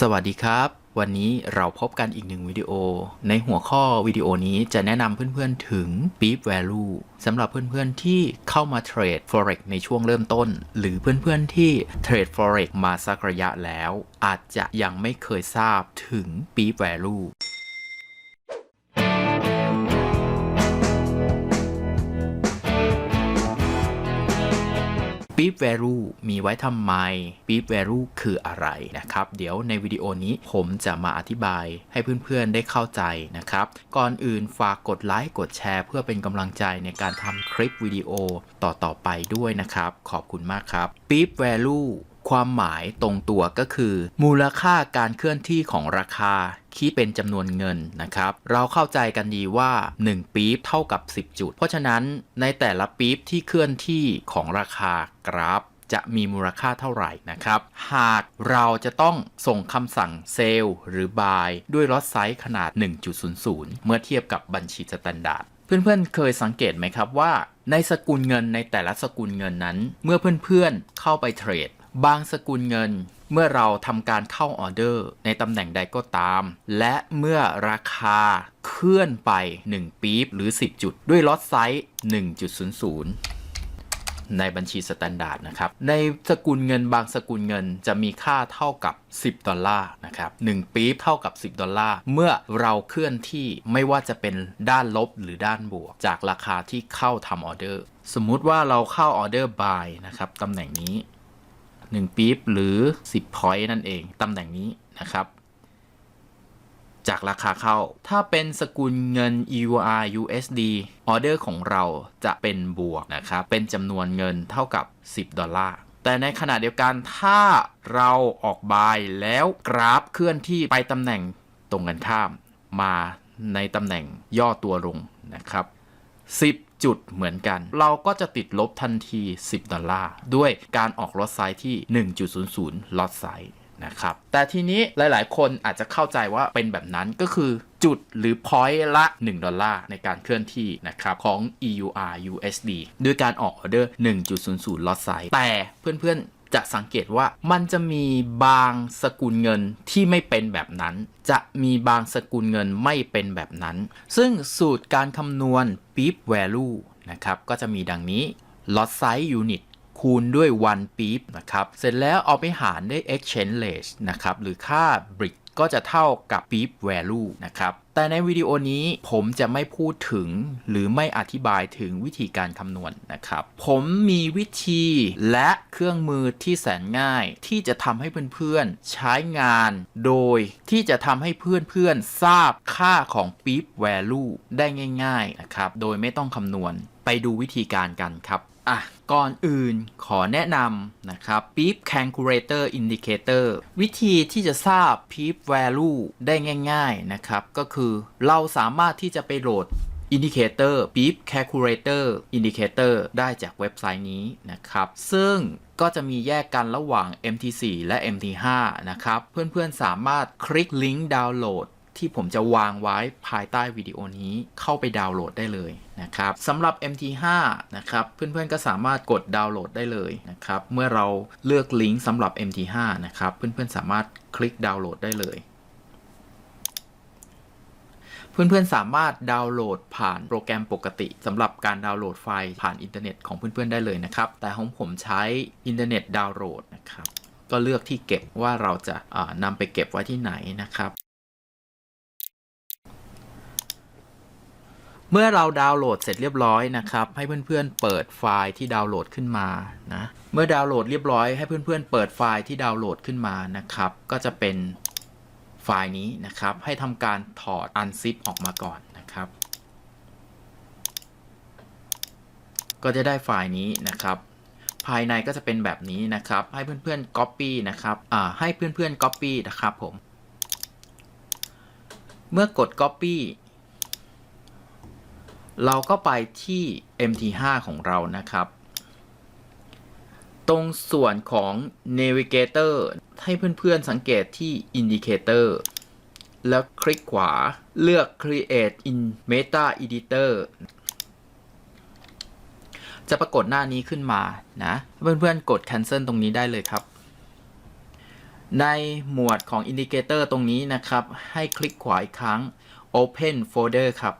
สวัสดีครับ วันนี้เราพบกันอีกหนึ่งวิดีโอ ในหัวข้อวิดีโอนี้จะแนะนำเพื่อนๆถึง Beep Value สำหรับเพื่อนๆที่เข้ามาเทรด Forex ในช่วงเริ่มต้น หรือเพื่อนๆที่เทรด Forex มาสักระยะแล้ว อาจจะยังไม่เคยทราบถึง Beep Value Beep Value มีไว้ทำไม Beep Value คืออะไรนะครับ เดี๋ยวในวิดีโอนี้ผมจะมาอธิบายให้เพื่อนๆได้เข้าใจนะครับ ก่อนอื่นฝากกดไลค์กดแชร์ เพื่อเป็นกำลังใจในการทำคลิปวิดีโอต่อๆไปด้วยนะครับ ขอบคุณมากครับ Beep Value ความหมายตรงตัวก็คือ มูลค่าการเคลื่อนที่ของราคาคิดเป็นจำนวนเงินนะครับ เราเข้าใจกันดีว่า 1 ปี๊บเท่ากับ 10 จุด เพราะฉะนั้นในแต่ละปี๊บที่เคลื่อนที่ของราคากราฟจะมีมูลค่าเท่าไหร่นะครับ หากเราจะต้องส่งคำสั่งเซลล์หรือ buy ด้วยลอตไซส์ขนาด 1.00 เมื่อเทียบกับบัญชีสแตนดาร์ดเพื่อนๆ เคยสังเกตไหมครับว่า ในสกุลเงินในแต่ละสกุลเงินนั้น เมื่อเพื่อนๆ เข้าไปเทรด บางสกุลเงินเมื่อเราทำการเข้าออเดอร์ในตำแหน่งใดก็ตาม และเมื่อราคาเคลื่อนไป 1 ปี๊บหรือ 10 จุด ด้วยลอตไซส์ 1.00 ในบัญชีสแตนดาร์ดนะครับ ในสกุลเงินบางสกุลเงินจะมีค่าเท่ากับ 10 ดอลลาร์นะครับ1ปี๊บเท่ากับ 10 ดอลลาร์ เมื่อเราเคลื่อนที่ไม่ว่าจะเป็นด้านลบหรือด้านบวก จากราคาที่เข้าทำออเดอร์ สมมุติว่าเราเข้าออเดอร์ buy นะครับตำแหน่งนี้ 1 ปี๊บหรือ 10 point นั่นเองตำแหน่งนี้นะครับ จากราคาเข้า ถ้าเป็นสกุลเงิน EUR USD ออเดอร์ของเราจะเป็นบวกนะครับ เป็นจำนวนเงินเท่ากับ 10 ดอลลาร์แต่ในขณะเดียวกันถ้าเราออกบายแล้วกราฟเคลื่อนที่ไปตำแหน่งตรงกันข้ามมาในตำแหน่งย่อตัวลงนะครับ 10 จุดเหมือนกัน เราก็จะติดลบทันที 10 ดอลลาร์ ด้วยการออกลอตไซส์ที่ 1.00ลอตไซส์นะครับแต่ทีนี้หลายๆ คนอาจจะเข้าใจว่าเป็นแบบนั้นก็คือจุดหรือพอยต์ละ 1 ดอลลาร์ในการเคลื่อนที่นะครับของ EUR USD ด้วยการออกออเดอร์ 1.00ลอตไซส์แต่เพื่อนๆ จะสังเกตว่ามันจะมีบางสกุลเงินที่ไม่เป็นแบบนั้น จะมีบางสกุลเงินไม่เป็นแบบนั้น ซึ่งสูตรการคำนวณ PEEP Value นะครับ ก็จะมีดังนี้ Lot Size Unit คูณด้วย 1 ปี๊บนะครับ เสร็จแล้วเอาไปหารด้วย exchange rate นะครับ หรือค่า brick ก็จะเท่ากับ beep value นะครับ แต่ในวิดีโอนี้ผมจะไม่พูดถึงหรือไม่อธิบายถึงวิธีการคำนวณนะครับ ผมมีวิธีและเครื่องมือที่แสนง่ายที่จะทำให้เพื่อนๆ ใช้งานโดยที่จะทำให้เพื่อนๆ ทราบค่าของ beep value ได้ง่ายๆนะครับ โดยไม่ต้องคำนวณไปดูวิธีการกันครับ อะก่อนอื่นขอแนะนำนะครับ Beep Calculator Indicator วิธีที่จะทราบ Beep Value ได้ง่าย ๆนะครับ ก็คือเราสามารถที่จะไปโหลด Indicator Beep Calculator Indicator ได้จากเว็บไซต์นี้นะครับ ซึ่งก็จะมีแยกกันระหว่าง MT4 และ MT5 นะครับ เพื่อนๆสามารถคลิกลิงก์ดาวน์โหลด ที่ผมจะวางไว้ภายใต้วิดีโอนี้เข้าไปดาวน์โหลดได้เลยนะครับสำหรับ MT5 นะครับเพื่อนๆก็สามารถกดดาวน์โหลดได้เลยนะครับเมื่อเราเลือกลิงก์สำหรับ MT5 นะครับเพื่อนๆสามารถคลิกดาวน์โหลดได้เลยเพื่อนๆ สามารถดาวน์โหลดผ่านโปรแกรมปกติสำหรับการดาวน์โหลดไฟล์ผ่านอินเทอร์เน็ตของเพื่อนๆ ได้เลยนะครับ แต่ของผมใช้อินเทอร์เน็ตดาวน์โหลดนะครับ ก็เลือกที่เก็บว่าเราจะนำไปเก็บไว้ที่ไหนนะครับ เมื่อเราดาวน์โหลดเสร็จเรียบร้อยนะครับ ให้เพื่อนๆเปิดไฟล์ที่ดาวน์โหลดขึ้นมานะเมื่อดาวน์โหลดเรียบร้อยให้เพื่อนๆเปิดไฟล์ที่ดาวน์โหลดขึ้นมานะครับ ก็จะเป็นไฟล์นี้นะครับ ให้ทำการถอด unzip ออกมาก่อนนะครับ ก็จะได้ไฟล์นี้นะครับ ภายในก็จะเป็นแบบนี้นะครับ ให้เพื่อนๆ copy นะครับอ่าให้เพื่อนๆ copy นะครับผม เมื่อกด copy เราก็ไปที่ MT5 ของเรานะครับ ตรงส่วนของ Navigator ให้เพื่อนๆสังเกตที่ Indicator แล้วคลิกขวาเลือก Create in Meta Editor จะปรากฏหน้านี้ขึ้นมานะเพื่อนๆกด cancel ตรงนี้ได้เลยครับ ในหมวดของอินดิเคเตอร์ตรงนี้นะครับ ให้คลิกขวาอีกครั้ง Open Folder ครับ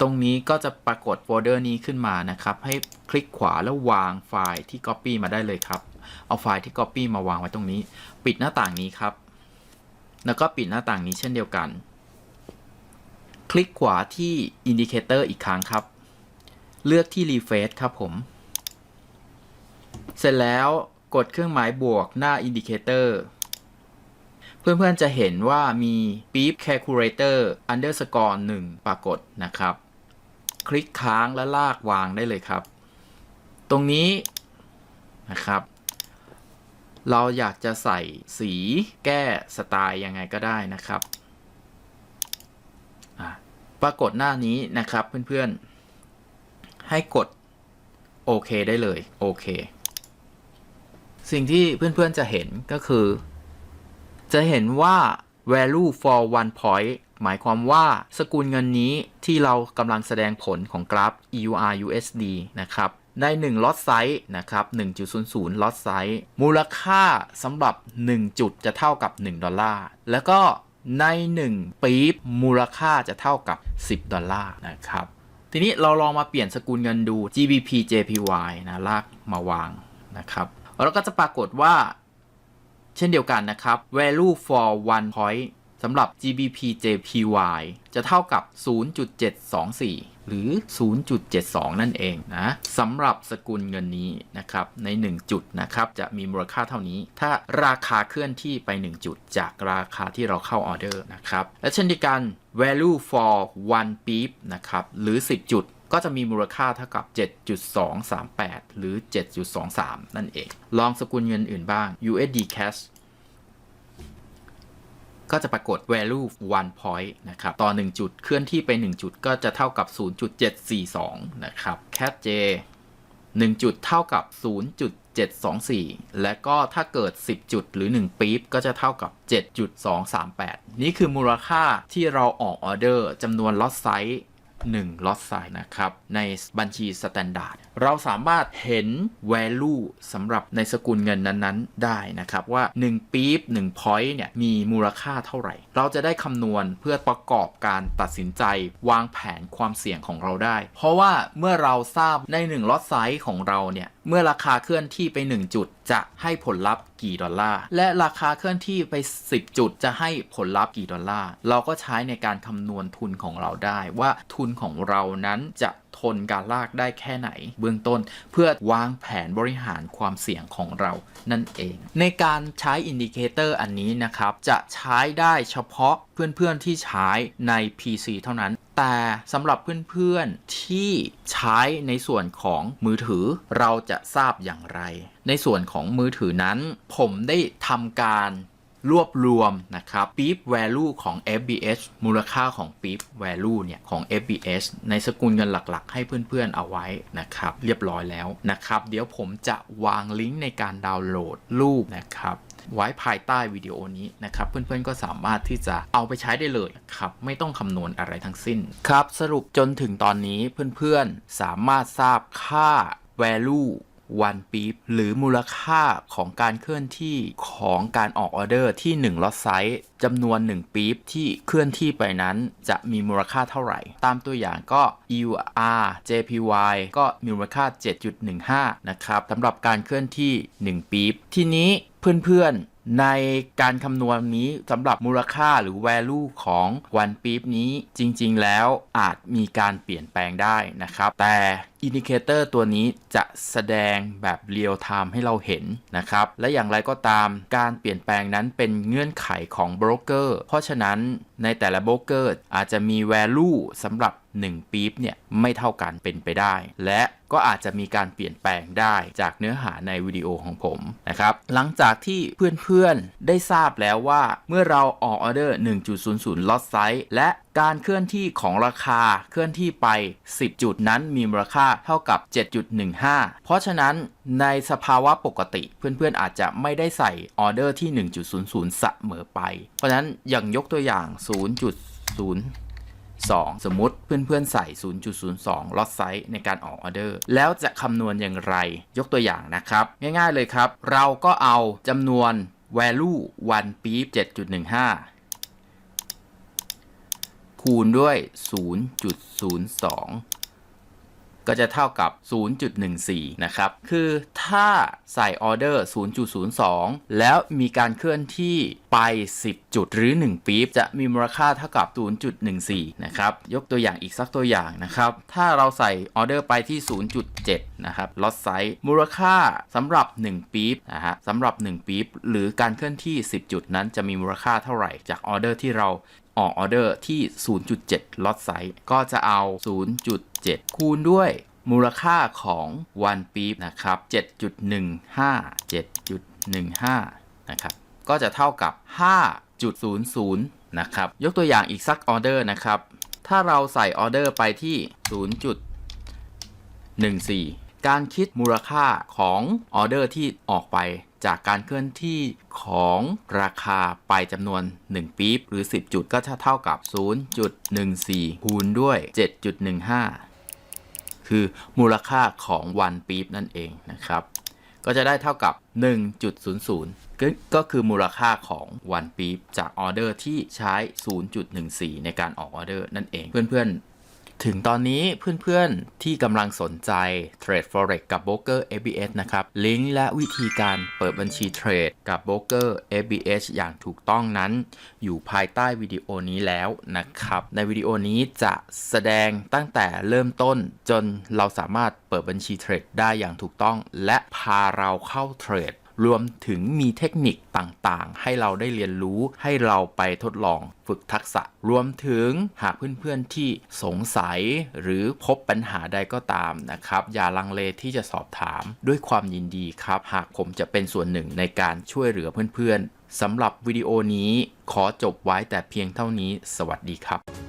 ตรงนี้ก็จะปรากฏโฟลเดอร์นี้ขึ้นมานะครับ ให้คลิกขวาแล้ววางไฟล์ที่ Copy มาได้เลยครับ เอาไฟล์ที่ Copy มาวางไว้ตรงนี้ ปิดหน้าต่างนี้ครับ แล้วก็ปิดหน้าต่างนี้เช่นเดียวกัน คลิกขวาที่ Indicator อีกครั้งครับ เลือกที่ Refresh ครับผม เสร็จแล้วกดเครื่องหมายบวกหน้า Indicator เพื่อนๆจะเห็นว่ามี beep calculator underscore 1 ปรากฏนะครับ คลิกค้างและลากวางได้เลยครับ ตรงนี้นะครับ เราอยากจะใส่สีแก้สไตล์ยังไงก็ได้นะครับ ปรากฏหน้านี้นะครับเพื่อนๆ ให้กดโอเคได้เลยโอเค สิ่งที่เพื่อนๆจะเห็นก็คือ จะเห็นว่า value for one point หมายความว่าสกุลเงินนี้ที่เรากำลังแสดงผลของกราฟ EUR USD นะครับใน1 lot size นะครับ1.00 lot size มูลค่าสำหรับ 1 จุดจะเท่ากับ 1 ดอลลาร์ แล้วก็ใน 1 ปีบมูลค่าจะเท่ากับ 10 ดอลลาร์นะครับ ทีนี้เราลองมาเปลี่ยนสกุลเงินดู GBP JPY นะลากมาวางนะครับ แล้วก็จะปรากฏว่า เช่นเดียวกันนะครับ value for one point สำหรับ GBP JPY จะเท่ากับ 0.724 หรือ 0.72 นั่นเองนะสำหรับสกุลเงินนี้นะครับใน 1 จุดนะครับจะมีมูลค่าเท่านี้ ถ้าราคาเคลื่อนที่ไป 1 จุด จากราคาที่เราเข้าออเดอร์นะครับและเช่นเดียวกัน value for one beep นะครับหรือ 10 จุดก็จะมีมูลค่าเท่ากับ 7.238 หรือ 7.23 นั่นเอง ลองสกุลเงินอื่นบ้าง USD Cash ก็จะปรากฏ value one point นะครับ ต่อ 1 จุดเคลื่อนที่ไป 1 จุดก็จะเท่ากับ 0.742 นะครับ cat j 1 จุดเท่ากับ 0.724 และก็ถ้าเกิด 10 จุดหรือ 1 ปี๊บ ก็จะเท่ากับ 7.238 นี่คือมูลค่าที่เราออกออเดอร์จำนวนล็อตไซส์ 1ล็อตไซส์นะครับ ในบัญชีสแตนดาร์ดเราสามารถเห็น value สำหรับในสกุลเงินนั้นๆ ได้นะครับ ว่า 1 ปี๊บ1 point เนี่ยมีมูลค่าเท่าไหร่ เราจะได้คำนวณเพื่อประกอบการตัดสินใจวางแผนความเสี่ยงของเราได้ เพราะว่าเมื่อเราทราบใน1ล็อตไซส์ของเราเนี่ยเมื่อราคาเคลื่อนที่ไป 1 จุด จะให้ผลลัพธ์กี่ดอลลาร์ และราคาเคลื่อนที่ไป 10 จุดจะให้ผลลัพธ์กี่ดอลลาร์ เราก็ใช้ในการคำนวณทุนของเราได้ว่าทุนของเรานั้นจะทนการลากได้แค่ไหน เบื้องต้นเพื่อวางแผนบริหารความเสี่ยงของเรานั่นเอง ในการใช้อินดิเคเตอร์อันนี้นะครับ จะใช้ได้เฉพาะเพื่อนๆที่ใช้ใน PC เท่านั้น แต่สำหรับเพื่อนๆที่ใช้ในส่วนของมือถือเราจะทราบอย่างไร ในส่วนของมือถือนั้น ผมได้ทำการรวบรวมนะครับ Beep Value ของ FBS มูลค่าของ Beep Value เนี่ยของ FBS ในสกุลเงินหลักๆ ให้เพื่อนๆเอาไว้นะครับ เรียบร้อยแล้วนะครับ เดี๋ยวผมจะวางลิงก์ในการดาวน์โหลดรูปนะครับ ไว้ภายใต้วิดีโอนี้นะครับ เพื่อนๆก็สามารถที่จะเอาไปใช้ได้เลยครับ ไม่ต้องคำนวณอะไรทั้งสิ้น ครับ สรุปจนถึงตอนนี้เพื่อนๆสามารถทราบค่า value วันปีบหรือมูลค่าของการเคลื่อนที่ของการออกออเดอร์ที่ 1ล็อตไซส์จำนวน 1 ปีบที่เคลื่อนที่ไปนั้นจะมีมูลค่าเท่าไหร่ ตามตัวอย่างก็ EUR JPY ก็มีมูลค่า 7.15 นะครับสำหรับการเคลื่อนที่ 1 ปีบทีนี้เพื่อนๆ ในการคำนวณนี้สำหรับมูลค่าหรือ value ของวันปีบนี้จริงๆ แล้วอาจมีการเปลี่ยนแปลงได้นะครับ แต่อินดิเคเตอร์ตัวนี้จะแสดงแบบเรียลไทม์ให้เราเห็นนะครับ และอย่างไรก็ตามการเปลี่ยนแปลงนั้นเป็นเงื่อนไขของโบรกเกอร์เพราะฉะนั้นในแต่ละโบรกเกอร์อาจจะมี value สำหรับ 1 ปี๊บเนี่ยไม่เท่ากันเป็นไปได้ และก็อาจจะมีการเปลี่ยนแปลงได้จากเนื้อหาในวิดีโอของผมนะครับหลังจากที่เพื่อนๆได้ทราบแล้วว่าเมื่อเราออกออเดอร์ 1.00 ล็อตไซส์และการเคลื่อนที่ของราคาเคลื่อนที่ไป 10 จุดนั้นมีมูลค่าเท่ากับ 7.15 เพราะฉะนั้นในสภาวะปกติเพื่อนๆอาจจะไม่ได้ใส่ออเดอร์ที่ 1.00 เสมอไป เพราะฉะนั้นอย่างยกตัวอย่าง 0.0 2 สมมุติเพื่อนๆใส่ 0.02ล็อตไซส์ในการออกออเดอร์ แล้วจะคำนวณอย่างไร ยกตัวอย่างนะครับ ง่ายๆเลยครับ เราก็เอาจำนวน value วันปี๊บ7.15 คูณด้วย 0.02 ก็จะเท่ากับ 0.14 นะครับ คือถ้าใส่ออเดอร์ 0.02 แล้วมีการเคลื่อนที่ไป 10 จุดหรือ 1 ปี๊บ จะมีมูลค่าเท่ากับ 0.14 นะครับ ยกตัวอย่างอีกสักตัวอย่างนะครับ ถ้าเราใส่ออเดอร์ไปที่ 0.7 นะครับล็อตไซส์มูลค่าสำหรับ 1 ปี๊บนะฮะสำหรับ 1 ปี๊บ หรือการเคลื่อนที่ 10 จุดนั้นจะมีมูลค่าเท่าไหร่จากออเดอร์ที่เรา ออกออเดอร์ที่ 0.7 ล็อตไซส์ก็จะเอา 0.7 คูณด้วยมูลค่าของวันปีบนะครับ 7.15 7.15 นะครับ ก็จะเท่ากับ 5.00 นะครับ ยกตัวอย่างอีกสักออเดอร์นะครับ ถ้าเราใส่ออเดอร์ไปที่ 0.14 การคิดมูลค่าของออเดอร์ที่ออกไป จากการเคลื่อนที่ของราคาไปจำนวน 1 ปี๊บหรือ 10 จุดก็จะเท่ากับ 0.14 คูณด้วย 7.15 คือมูลค่าของวันปี๊บนั่นเองนะครับ ก็จะได้เท่ากับ 1.00 ก็ก็คือมูลค่าของวันปี๊บจากออเดอร์ที่ใช้ 0.14 ในการออกออเดอร์นั่นเองเพื่อนๆ ถึงตอนนี้เพื่อนๆที่กำลังสนใจเทรด Forex กับ Broker ABS นะครับ ลิงก์และวิธีการเปิดบัญชีเทรดกับ Broker ABS อย่างถูกต้องนั้น อยู่ภายใต้วิดีโอนี้แล้วนะครับ ในวิดีโอนี้จะแสดงตั้งแต่เริ่มต้นจนเราสามารถเปิดบัญชีเทรดได้อย่างถูกต้อง และพาเราเข้าเทรดรวมถึงมีเทคนิค ต่างๆ ให้เราได้เรียนรู้ให้เราไปทดลองฝึกทักษะ รวมถึงหากเพื่อนๆที่สงสัยหรือพบปัญหาใดก็ตามนะครับ อย่าลังเลที่จะสอบถามด้วยความยินดีครับ หากผมจะเป็นส่วนหนึ่งในการช่วยเหลือเพื่อนๆสำหรับวิดีโอนี้ขอจบไว้แต่เพียงเท่านี้ สวัสดีครับ